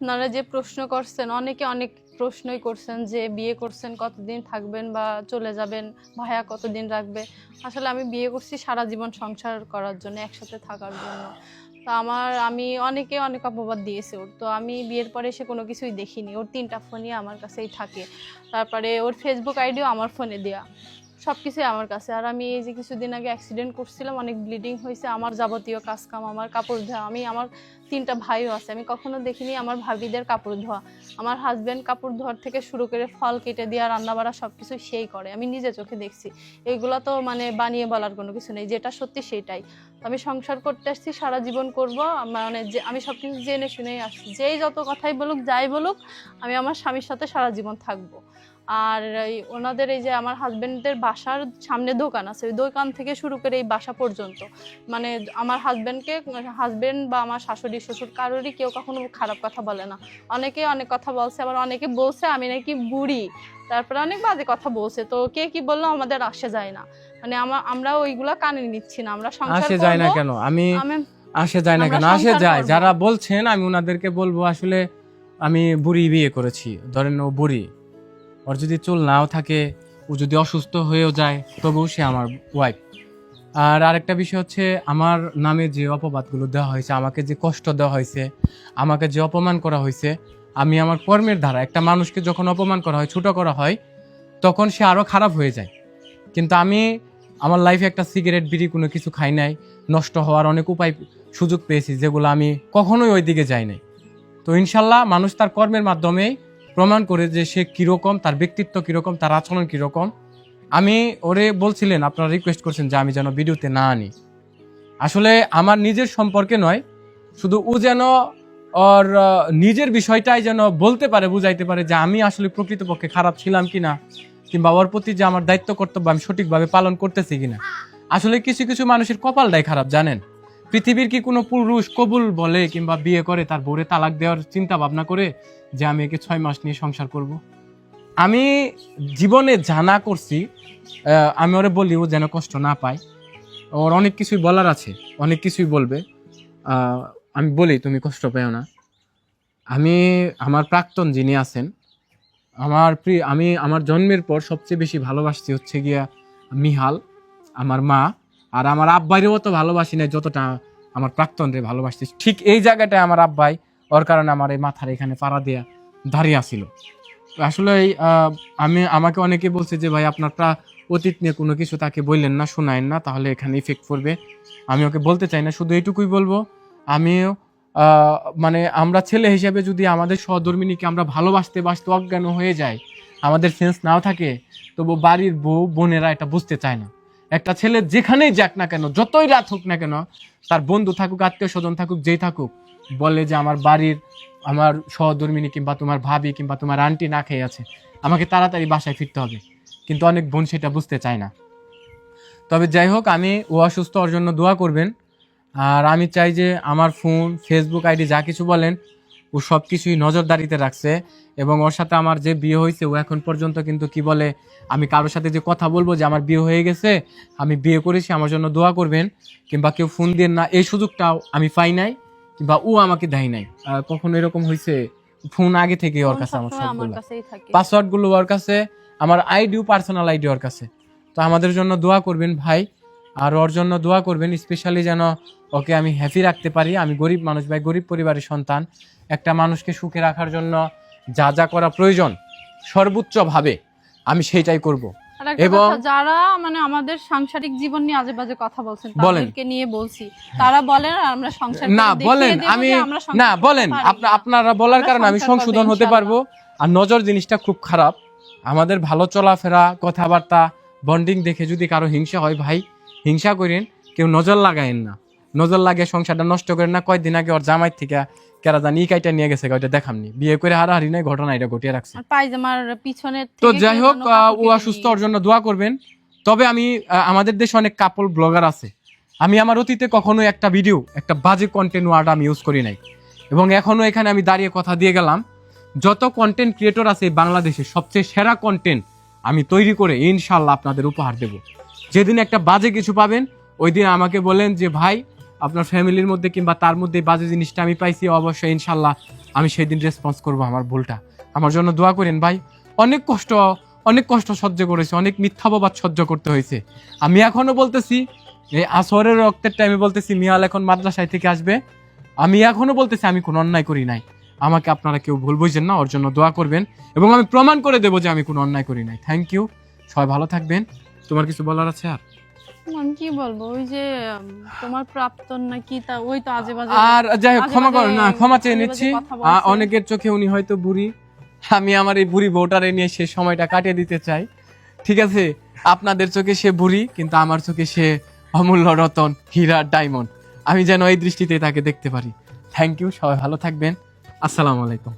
আপনারা যে প্রশ্ন করছেন, অনেকে অনেক প্রশ্নই করছেন যে বিয়ে করছেন, কতদিন থাকবেন বা চলে যাবেন, ভাইয়া কতদিন রাখবে। আসলে আমি বিয়ে করছি সারা জীবন সংসার করার জন্য, একসাথে থাকার জন্য। তো আমার, আমি অনেকে অনেক অপবাদ দিয়েছে ওর। তো আমি বিয়ের পরে সে কোনো কিছুই দেখিনি। ওর তিনটা ফোনই আমার কাছেই থাকে। তারপরে ওর ফেসবুক আইডিও আমার ফোনে দেওয়া সব কিছুই আমার কাছে। আর আমি এই যে কিছুদিন আগে অ্যাক্সিডেন্ট করছিলাম, অনেক ব্লিডিং হয়েছে, আমার যাবতীয় কাজকাম, আমার কাপড় ধোয়া, আমি, আমার তিনটা ভাইও আছে, আমি কখনো দেখিনি আমার ভাবিদের কাপড় ধোয়া। আমার হাজব্যান্ড কাপড় ধোয়ার থেকে শুরু করে ফল কেটে দেওয়া রান্না বাড়া সব কিছু সেই করে, আমি নিজে চোখে দেখছি। এইগুলো তো মানে বানিয়ে বলার কোনো কিছু নেই, যেটা সত্যি সেটাই। আমি সংসার করতে আসছি, সারা জীবন করব মানে যে, আমি সব কিছু জেনে শুনেই আসছি। যেই যত কথাই বলুক, যাই বলুক, আমি আমার স্বামীর সাথে সারা জীবন থাকব। আর এই ওনাদের এই যে আমার হাজবেন্ডের বাসার সামনে দোকান আছে ওই দোকান থেকে শুরু করে এই বাসা পর্যন্ত। মানে আমার হাজবেন্ডকে হাজবেন্ড বা আমার শাশুড়ি শ্বশুর কারোরই কেউ কখনো খারাপ কথা বলে না। অনেকে অনেক কথা বলছে আবার অনেকে বলছে আমি নাকি বুড়ি। তারপরে অনেক বাজে কথা বলছে। তো কে কি বলল আমাদের আসে যায় না। মানে আমরা আমরা ওইগুলা কানে নিচ্ছি না আমরা সংসার আসে যায় না কেন? আমি আমি আসে যায় না কেন? আসে যায়। যারা বলছেন আমি ওনাদেরকে বলব আসলে আমি বুড়ি বিয়ে করেছি। ধরেন ও বুড়ি। ওর যদি চুল নাও থাকে, ও যদি অসুস্থ হয়েও যায়, তবুও সে আমার ওয়াইফ আর আরেকটা বিষয় হচ্ছে, আমার নামে যে অপবাদগুলো দেওয়া হয়েছে, আমাকে যে কষ্ট দেওয়া হয়েছে, আমাকে যে অপমান করা হয়েছে, আমি আমার কর্মের দ্বারা একটা মানুষকে যখন অপমান করা হয়, ছোটো করা হয়, তখন সে আরও খারাপ হয়ে যায়। কিন্তু আমি আমার লাইফে একটা সিগারেট বিড়ি কোনো কিছু খাই নাই, নষ্ট হওয়ার অনেক উপায় সুযোগ পেয়েছি, যেগুলো আমি কখনোই ওই দিকে যাই নাই। তো ইনশাল্লাহ মানুষ তার কর্মের মাধ্যমেই প্রমাণ করে যে সে কীরকম, তার ব্যক্তিত্ব কীরকম, তার আচরণ কীরকম। আমি ওরে বলছিলেন, আপনারা রিকোয়েস্ট করছেন যে আমি যেন ভিডিওতে না আনি। আসলে আমার নিজের সম্পর্কে নয়, শুধু ও যেন ওর নিজের বিষয়টাই যেন বলতে পারে, বুঝাইতে পারে যে আমি আসলে প্রকৃতপক্ষে খারাপ ছিলাম কি না কিংবা ওর প্রতি যে আমার দায়িত্ব কর্তব্য আমি সঠিকভাবে পালন করতেছি কিনা। আসলে কিছু কিছু মানুষের কপালটাই খারাপ, জানেন? পৃথিবীর কি কোনো পুরুষ কবুল বলে কিংবা বিয়ে করে তার বউরে তালাক দেওয়ার চিন্তা ভাবনা করে যে আমি একে ছয় মাস নিয়ে সংসার করব। আমি জীবনে জানা করছি আমি ওরে বলি ও যেন কষ্ট না পায় ওর অনেক কিছুই বলার আছে, অনেক কিছুই বলবে। আমি বলি, তুমি কষ্ট পেও না। আমি, আমার প্রাক্তন যিনি আছেন, আমার প্রিয়, আমি, আমার জন্মের পর সবচেয়ে বেশি ভালোবাসছি হচ্ছে গিয়া মিহাল, আমার মা। আর আমার আব্বাইরেও তো ভালোবাসি না যতটা আমার প্রাক্তন প্রাক্তনরে ভালোবাসছি ঠিক এই জায়গাটায় আমার আব্বাই, ওর কারণে আমার এই মাথার এখানে পাড়া দিয়া দাঁড়িয়ে আসিল আসলে আমি, আমাকে অনেকে বলছে যে, ভাই, আপনার প্রা- অতীত নিয়ে কোনো কিছু তাকে বললেন না, শোনায়েন না, তাহলে এখানে ইফেক্ট পড়বে। আমি ওকে বলতে চাই না, শুধু এইটুকুই বলব, আমিও মানে আমরা ছেলে হিসেবে যদি আমাদের সহধর্মিনীকে আমরা ভালোবাসতে বাসতে অজ্ঞান হয়ে যায় আমাদের সেন্স নাও থাকে, তবু বাড়ির বউ, বোনেরা এটা বুঝতে চায় না। একটা ছেলে যেখানেই যাক না কেন, যতই রাত হোক না কেন, তার বন্ধু থাকুক, আত্মীয় স্বজন থাকুক, যেই থাকুক, বলে যে আমার বাড়ির আমার সহধর্মিনী কিংবা তোমার ভাবি কিংবা তোমার আন্টি না খেয়ে আছে, আমাকে তাড়াতাড়ি বাসায় ফিরতে হবে। কিন্তু অনেক বোন সেটা বুঝতে চায় না। তবে যাই হোক, আমি ও অসুস্থ, ওর জন্য দোয়া করবেন। আর আমি চাই যে আমার ফোন ফেসবুক আইডি যা কিছু বলেন ও সব কিছুই নজরদারিতে রাখছে এবং ওর সাথে আমার যে বিয়ে হয়েছে ও এখন পর্যন্ত কিন্তু কি বলে আমি কারোর সাথে যে কথা বলব যে আমার বিয়ে হয়ে গেছে আমি বিয়ে করেছি আমার জন্য দোয়া করবেন কিংবা কেউ ফোন দিয়ে না এই সুযোগটাও আমি পাই নাই কিংবা ও আমাকে দেয় নাই। কখনো এরকম হয়েছে? ফোন আগে থেকে ওর কাছে আমার সবসময় আমার সবগুলো। কাছেই পাসওয়ার্ডগুলো ওর কাছে আমার আইডিও পার্সোনাল আইডি ওর কাছে। তো আমাদের জন্য দোয়া করবেন ভাই। আর ওর জন্য দোয়া করবেন স্পেশালি যেন ওকে আমি হ্যাপি রাখতে পারি। আমি গরিব মানুষ ভাই গরিব পরিবারের সন্তান। একটা মানুষকে সুখে রাখার জন্য যা যা করা প্রয়োজন সর্বোচ্চভাবে আমি সেইটাই করব। এবং- যারা মানে আমাদের সাংসারিক জীবন নিয়ে আজে বাজে কথা বলছেন বলেন। তাদেরকে নিয়ে বলছি তারা বলেন আর আমরা সংসার না বলেন আমি না বলেন। আপনারা বলার কারণে আমি সংশোধন হতে পারব। আর নজর জিনিসটা খুব খারাপ। আমাদের ভালো চলাফেরা কথাবার্তা বন্ডিং দেখে যদি কারও হিংসা হয় ভাই হিংসা করেন কেউ নজর লাগায়েন না। নজর লাগে সংসারটা নষ্ট করেন না কয়েকদিন আগে ওর জামাই থেকে কেরা জানি ইকাইটা নিয়ে গেছে ওইটা দেখামনি বিয়ে করে হারাহারি নাই ঘটনা এটা ঘটিয়ে রাখছে। পায়জামার পিছনে তো যাই হোক ও অসুস্থ ওর জন্য দোয়া করবেন। তবে আমি আমাদের দেশে অনেক কাপল ব্লগার আছে। আমি আমার অতীতে কখনো একটা ভিডিও একটা বাজে কন্টেন্ট ওয়ার্ড আমি ইউজ করি নাই। এবং এখনও এখানে আমি দাঁড়িয়ে কথা দিয়ে গেলাম। যত কন্টেন্ট ক্রিয়েটর আছে বাংলাদেশে সবচেয়ে সেরা কন্টেন্ট আমি তৈরি করে ইনশাল্লাহ আপনাদের উপহার দেব। যেদিন একটা বাজে কিছু পাবেন, ওই দিন আমাকে বলেন যে, ভাই, আপনার ফ্যামিলির মধ্যে কিংবা তার মধ্যে বাজে জিনিসটা আমি পাইছি, অবশ্যই ইনশাল্লাহ আমি সেই দিন রেসপন্স করব আমার ভুলটা। আমার জন্য দোয়া করেন, ভাই, অনেক কষ্ট অনেক কষ্ট সহ্য করেছে, অনেক মিথ্যাবাদ সহ্য করতে হয়েছে। আমি এখনও বলতেছি, এই আসরের রক্তের টাইমে বলতেছি, মিয়াল এখন মাদ্রাসায় থেকে আসবে। আমি এখনও বলতেছি, আমি কোনো অন্যায় করি নাই। আমাকে আপনারা কেউ ভুল বুঝছেন না, ওর জন্য দোয়া করবেন এবং আমি প্রমাণ করে দেবো যে আমি কোনো অন্যায় করি নাই। থ্যাংক ইউ সবাই ভালো থাকবেন। তোমার কিছু বলার আছে আর? আমি কি বলব? ওই যে তোমার প্রাপ্তন না কি তা ওই তো আজে বাজে আর যাই হোক ক্ষমা করেন না ক্ষমা চেয়ে নিচ্ছি। অনেকের চোখে উনি হয়তো বুড়ি। আমি আমার এই বুড়ি বউটারে নিয়ে সে সময়টা কাটিয়ে দিতে চাই। ঠিক আছে আপনাদের চোখে সে বুড়ি কিন্তু আমার চোখে সে অমূল্য রতন হীরা ডায়মন্ড। আমি যেন এই দৃষ্টিতে তাকে দেখতে পারি। থ্যাংক ইউ সবাই ভালো থাকবেন। আসসালামু আলাইকুম।